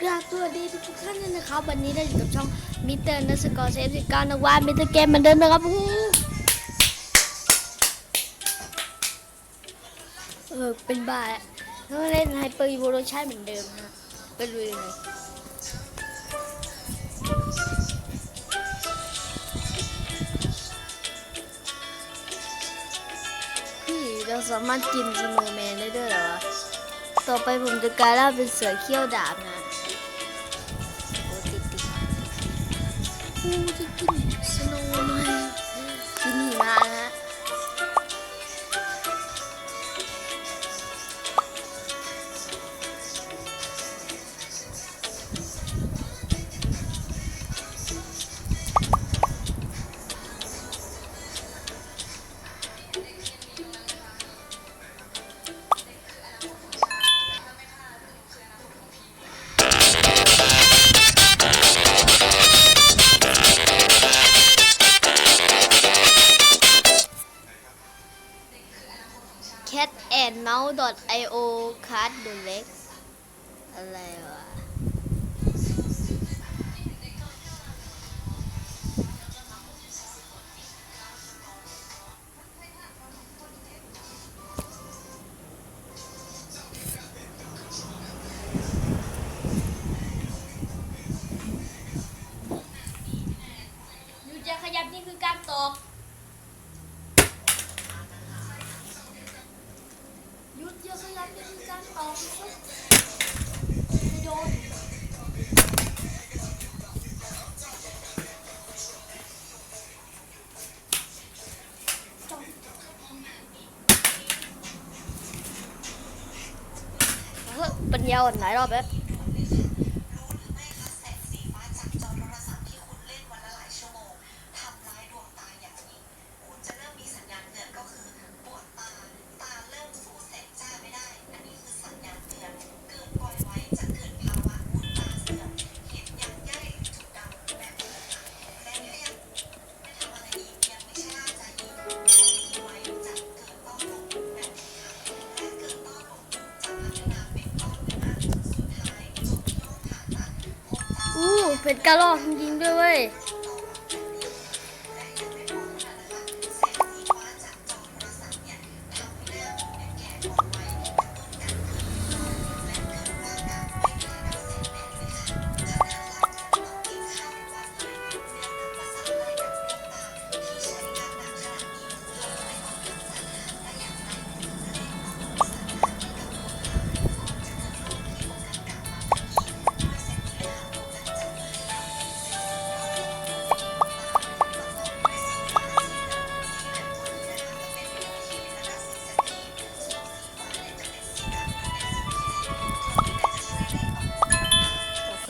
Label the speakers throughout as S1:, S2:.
S1: กราบสวัสดีทุกท่านเลยนะครับ วันนี้เราอยู่กับช่องมิเตอร์นัสกอร์เซฟสิบเก้านวามิเตอร์เกมเหมือนเดิมนะครับเออเป็นบ้าแล้วแล้วเล่นไฮเปอร์อีโวลูชั่นเหมือนเดิมฮะไปลุยกันเลยพี่เราสามารถกินสโนว์แมนได้ด้วยเหรอวะต่อไปผมจะกลายร่างเป็นเสือเขี้ยวดาบนะ 呜 ปัญญาอ่อนหลายรอบแล้ว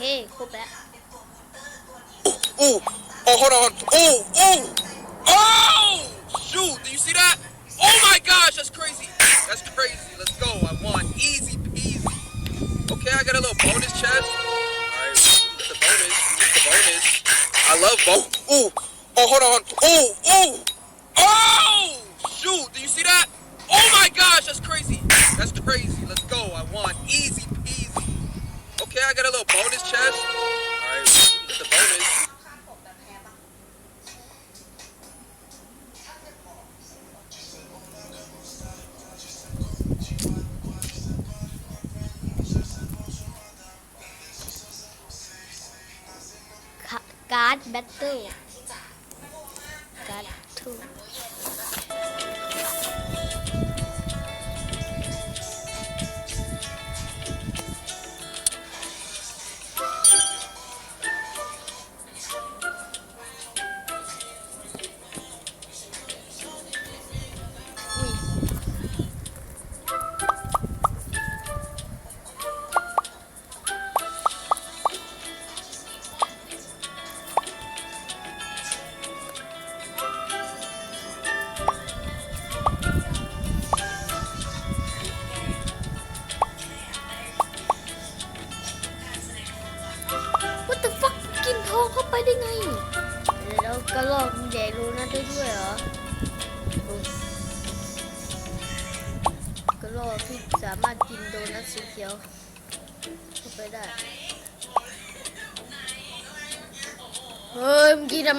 S1: Okay, go back. Ooh,
S2: ooh. Oh, hold on. Oh! Oh! Oh! Shoot, do you see that? Oh my gosh, that's crazy. That's crazy. Let's go. I won. Easy peasy. Okay, I got a little bonus chest. Alright, get the bonus. Get the bonus. I love bonus. Ooh. Oh, hold on. Oh! Oh! Oh! Shoot, do you see that? Oh my gosh, that's crazy. That's crazy. Let's go. I won. Easy Okay, I got a little bonus chest. Alright, get the bonus.
S1: God two.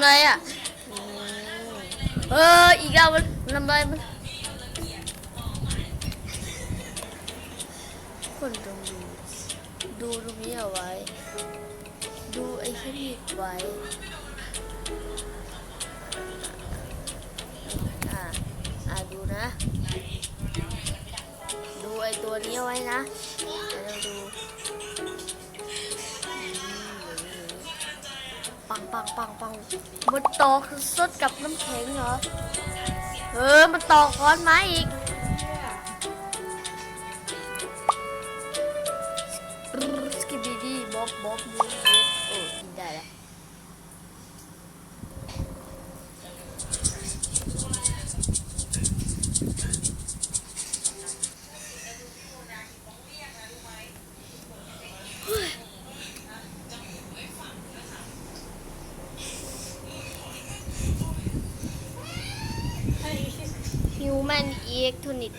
S1: ำอะไรอะเฮ้ยอีกแล้วมันมันทำอะไรมันคนต้องดูดูตรงนี้เอาไว้ ดูไอ้แค่นี้ไว้อ่าอ่าดูนะ ดูไอ้ตัวนี้เอาไว้นะเดี๋ยวเราดู ปังปังปังปังมันต่อคือสดกับน้ำแข็งเหรอ เออ มันต่อค้อนไม้อีก એક ધુનિત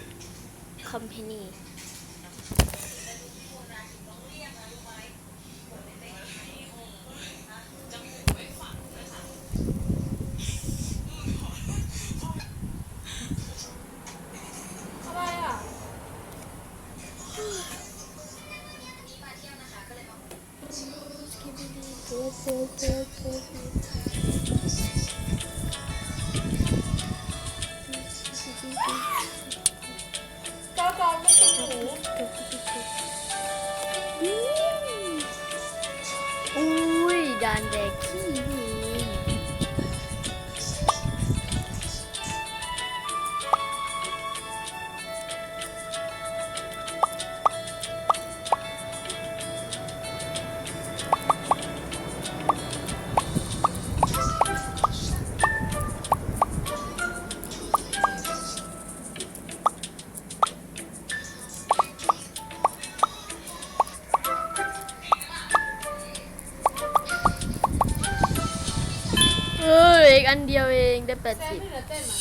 S1: อัน
S3: เดี
S1: ยวเองได้แปดสิบ
S3: ไม่เหลือเต้นอะ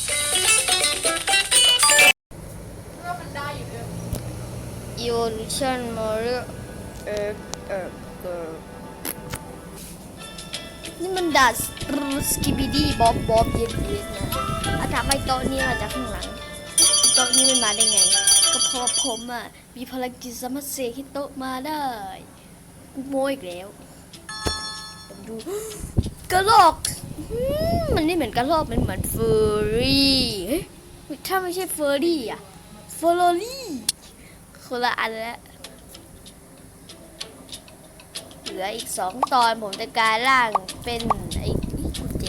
S3: ก็มันได้อยู่เด้อ
S1: Evolution Model Earth Earth Girl นี่มันดัดสกิบิดี้บ๊อบบ๊อบเย็นเย็นนะอาถามไอโต๊ะนี้มาจากข้างหลังโต๊ะนี้มันมาได้ไง ก็เพราะผมอะ มีพลังจิตสามารถเสกให้โต๊ะมาได้กูโมยอีกแล้วดูกระรอก มันไม่เหมือนกระรอกมันเหมือนเฟอร์รี่ถ้าไม่ใช่เฟอร์รี่อะเฟอร์รี่คนละอันแล้วเหลืออีกสองตอนผมจะกลายร่างเป็นไอ้อีกุญแจ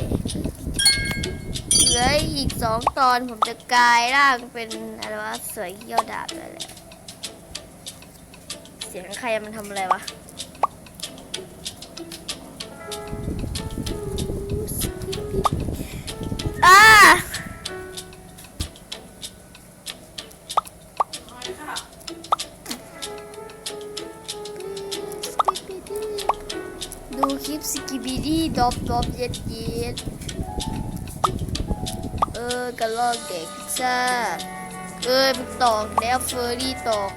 S1: เหลืออีกสองตอนผมจะกลายร่างเป็นอะไรวะสือเขี้ยวดาบอะไรแหละเสียงใครมันทำอะไรวะ อ่า
S3: อะ
S1: ดูคลิปสกิบิดี้ดอบดอบเย็ดเย็ดเออกระลอกเด็กซ่าเออมันตอกแล้วเฟอร์รี่ตอก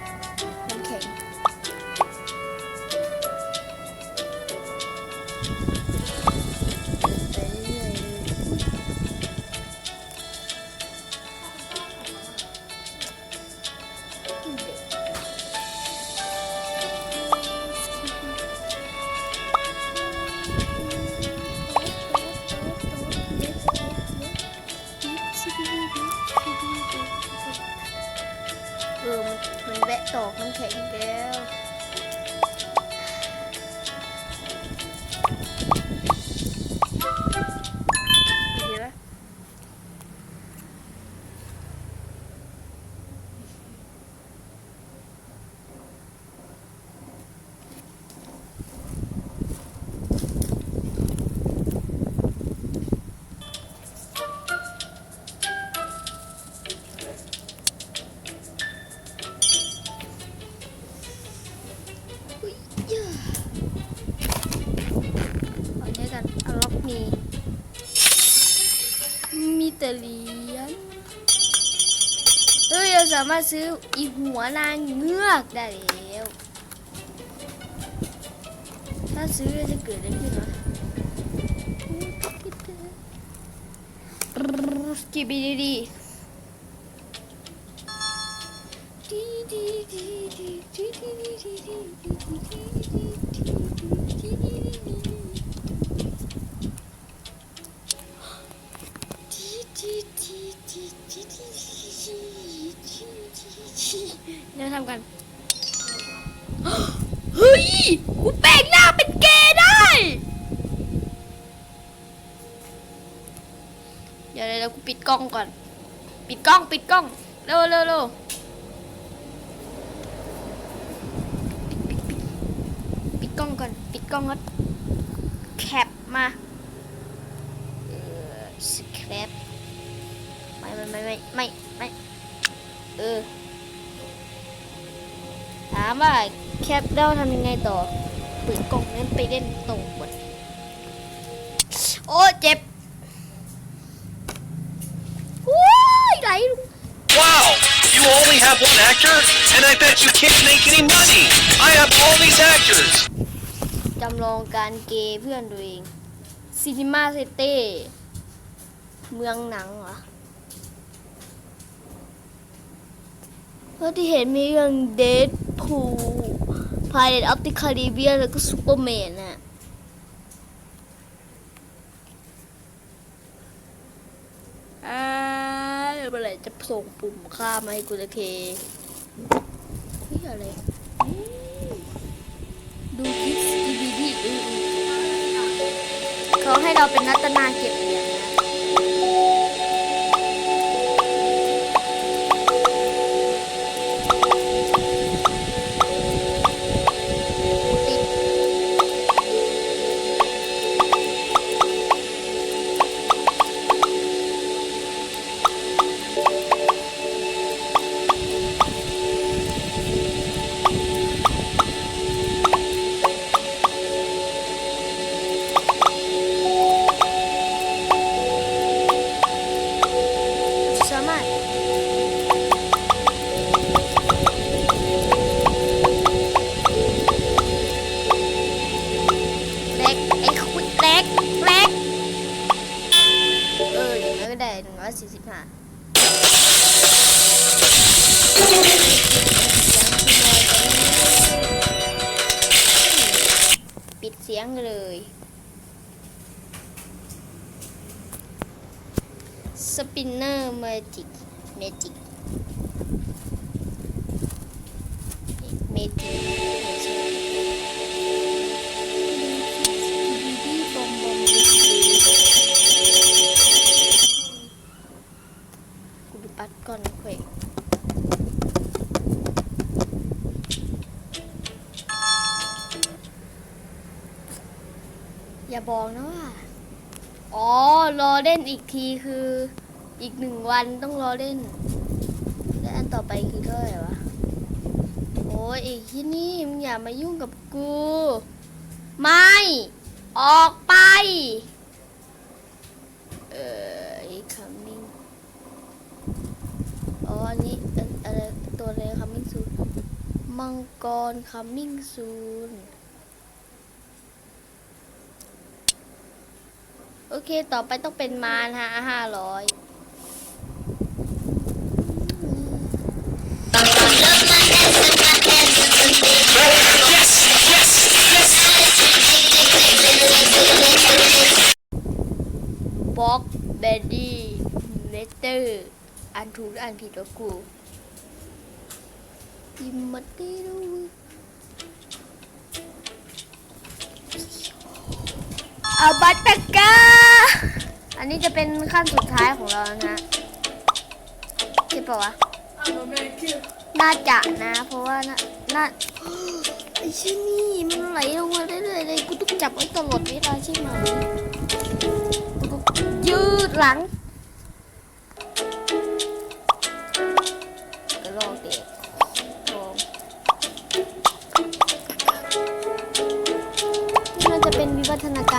S1: อกน้ำแข็งอีกแล้ว ยญเฮ้ยเราสามารถซื้ออีหัวนางเงือกได้แล้ว ถ้าซื้อจะเกิดอะไรขึ้นวะสกิบิดีดี เดี๋ยวทำกัน เฮ้ย กูแปลงหน้าเป็นเกย์ได้ เดี๋ยวเดี๋ยวกูปิดกล้องก่อน ปิดกล้อง ปิดกล้อง เร็วเร็วเร็วปิดกล้องก่อน ปิดกล้องก่อนแคปมาเออสแครปไม่ไม่ไม่ไม่ไม่ไม่เออ ถามว่าแคปแล้วทำยังไงต่อเปิดกล่องนั้นไปเล่นตรงหมดโอ้เจ็บโอ้ยไหลลง
S4: Wow! You only have one actor? And I bet you can't make any money! I have all these actors!
S1: จำลองการเกย์เพื่อนตัวเองซินิมาเซเต้เมืองหนังเหรอเพราะที่เห็นมีเรื่องเดด พูพายเดออฟติคาริเบียแล้วก็ซูเปอร์แมนน่ะอ่าเมื่อไหร่จะส่งปุ่มค่ามาให้กูจะเคนี่อะไร ดูคลิปดีดีดีอือๆเขาให้เราเป็นนัตนาเก็บ หนึ่งร้อยสี่สิบห้าปิดเสียงเลย สปินเนอร์เมจิกเมจิก อย่าบอกนะว่า อ๋อ รอเล่นอีกทีคือ อีกหนึ่งวันต้องรอเล่น และอันต่อไปคือเท่าไหร่วะ โอ้ยไอีกที่นี่มึงอย่ามายุ่งกับกู ไม่ ออกไป เออไอ้ coming อ๋อ อันนี้อันอะไรตัวอะไร coming soon มังกร coming soon โอเค ต่อไปต้องเป็นมารฮะห้าร้อย
S4: Yes! Yes! Yes!
S1: บล็อกเบดดี้เลเตอร์อ่านถูกหรืออ่านผิดวะกูอิมมัตติรู เอาบัตตกาอันนี้จะเป็นขั้นสุดท้ายของเราแล้วนะใช่ปะวะ
S3: น่า
S1: จะนะ เพราะว่าน่าน่าไอ้ชิ้นนี่มันไหลลงมาเรื่อยๆเลยกูต้องจับไว้ตลอดเวลาใช่ไหมยืดหลัง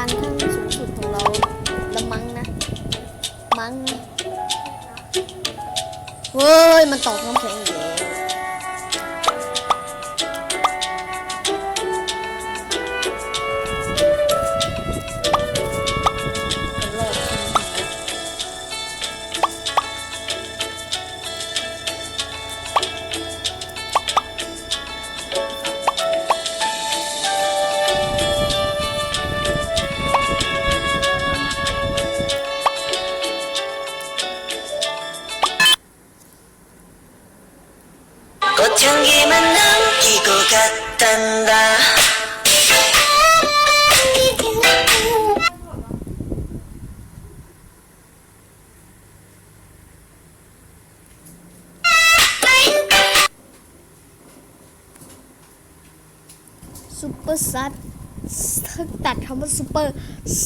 S1: การขั้นสูงสุดของเราละมั้งนะ มั้ง เฮ้ย มันตอกน้ำแข็งอยู่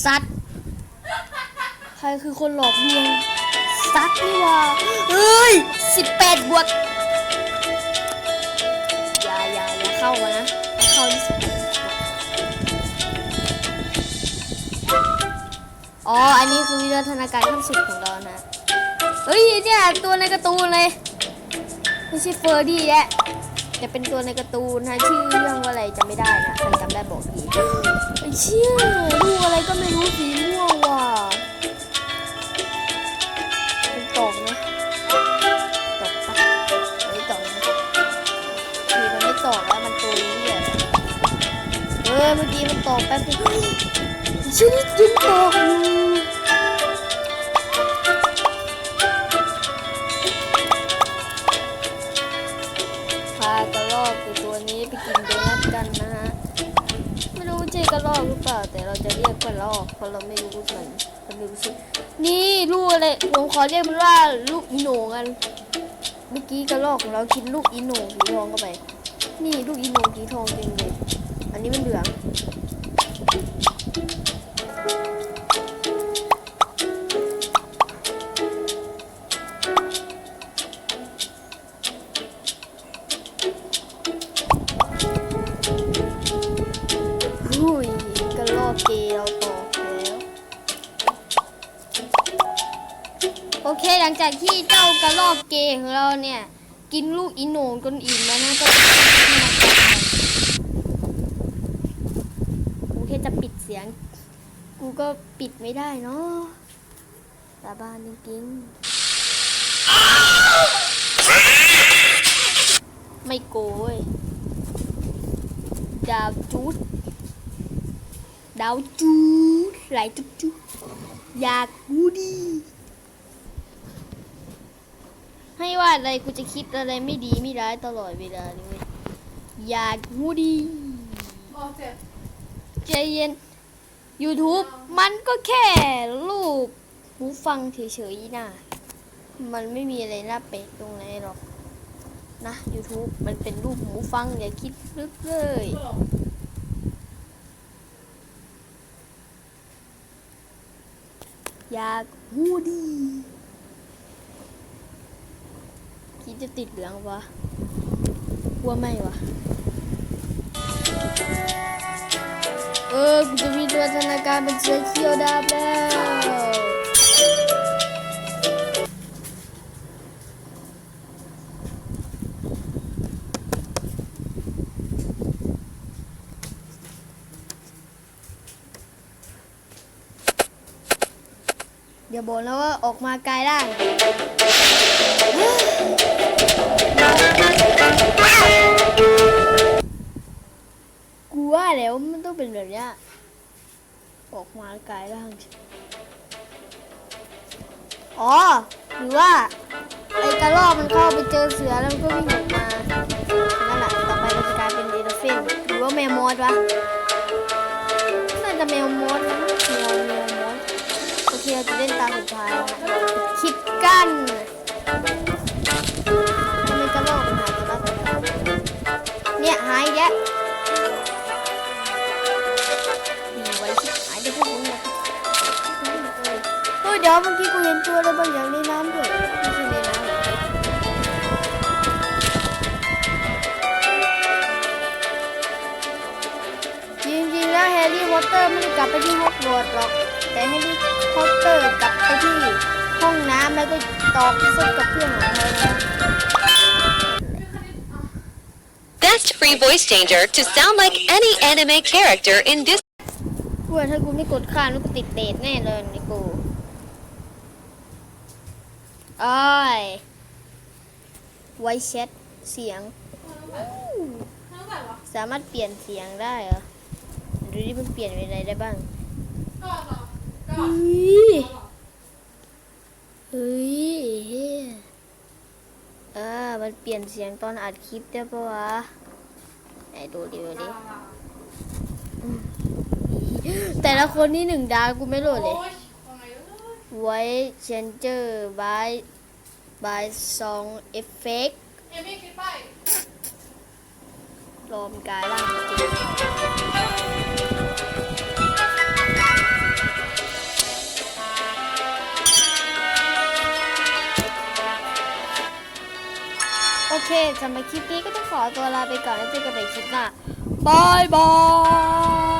S1: ซัดใครคือคนหลอกลวงซัดนี่ว่าเฮ้ยสิบแปดบวกอย่าอย่าอย่าเข้ามานะเข้าที่สิบแปดอ๋อ อันนี้คือวิวัฒนาการขั้นสุดของเรานะ เฮ้ยเนี่ยตัวในการ์ตูนเลย ไม่ใช่เฟอร์ดี้แหละ จะเป็นตัวในการ์ตูนนะชื่อเรื่องว่าอะไรจำไม่ได้นะใครจำได้บอกทีไอ้เชี่ยดูอะไรก็ไม่รู้สีม่วงว่ะมันตกนะตกปะไม่ตกนะทีมันไม่ตกแล้วมันตัวนี้อะเออเมื่อกี้มันตกแป๊บนึงชิ้นยิ่งตกอยู่ กระรอกหรือเปล่า แต่เราจะเรียกกระรอกเพราะเราไม่รู้มันเราไม่รู้ชื่อนี่ลูกอะไรผมขอเรียกมันว่าลูกอีโหนงกันเมื่อกี้กระรอกของเรากินลูกอีโหนงสีทองเข้าไป นี่ลูกอีโหนงสีทองจริงเลยอันนี้มันเหลือง จากที่เจ้ากระรอกเกย์ของเราเนี่ย กินลูกอีโหนงจนอิ่มแล้วนะก็จะกูแค่จะปิดเสียง กูก็ปิดไม่ได้เนาะสาบานจริงๆไม่โกยดาวจุดดาวจูดไหลจุดจุดอยากรู้ดี ให้ว่าอะไรกูจะคิดอะไรไม่ดีไม่ร้ายตลอดเวลาเลยอยากรู้ดี
S3: โอเจ็บ
S1: ใจเย็น YouTube มันก็แค่รูปหูฟังเฉยๆนะมันไม่มีอะไรน่าเป็ดตรงไหนหรอกนะ YouTube มันเป็นรูปหูฟังอย่าคิดลึกเลยอยากหูดี คิดจะติดเหลืองวะกลัวไม่วะเออกูจะมีตัวธนาการเป็นเสือเขียวดาบแล้วเดี๋ยวบอกแล้วว่าออกมาไกายร่าง กูว่าแล้วมันต้องเป็นแบบนี้ออกมากายร่างอ๋อหรือว่าไอ้กระรอกมันเข้าไปเจอเสือแล้วมันก็วิ่งออกมานั่นแหละต่อไปเราจะกลายเป็นเอเลฟนหรือว่าแมวมอสวะน่าจะแมวมอสนะแมวแมวมอสโอเคเราจะเล่นตามสุดท้ายแล้วนะคิดกัน เนี่ยหายแล้วดีไว้ชิบหายเดี๋ยวพวกมึงเนี่ยเฮ้ยเดี๋ยวเมื่อกี้กูเห็นตัวอะไรบางอย่างในน้ำด้วยไม่ใช่ในน้ำหรอกจริงแล้วแฮร์รี่พอตเตอร์ไม่ได้กลับไปที่ฮอกวอตส์หรอก แต่แฮร์รี่พอตเตอร์กลับไปที่ห้องน้ำแล้วก็ตอกซุกกับเพื่อนของเขา
S5: Best free voice changer to sound like any anime character in this
S1: กูว่าถ้ากูไม่กดข้ามแล้วกูติดเดทแน่เลยนี่กูอ้ายไวแชทเสียง
S3: เท่าไหร่วะ
S1: สามารถเปลี่ยนเสียงได้เหรอดูดิมันเปลี่ยนเป็นอะไรได้บ้าง
S3: ก็เหรอก็
S1: เฮ้ยเฮ้ย เฮ้ยอ่ามันเปลี่ยนเสียงตอนอัดคลิปได้ปะวะ ไหนดูดิดูดิ แต่ละคนนี่หนึ่งดาวกูไม่โหลดเลย
S3: โอ้ยว่าไงเอ้ย
S1: ไว้เชนเจอร์บายบายซองเอฟเฟก
S3: เอมี่คิดไป
S1: รรอมนกายร่างจริง เคสำหรับคลิปนี้ก็ต้องขอตัวลาไปก่อนแล้วเจอกันใหม่คลิปหน้าบายบาย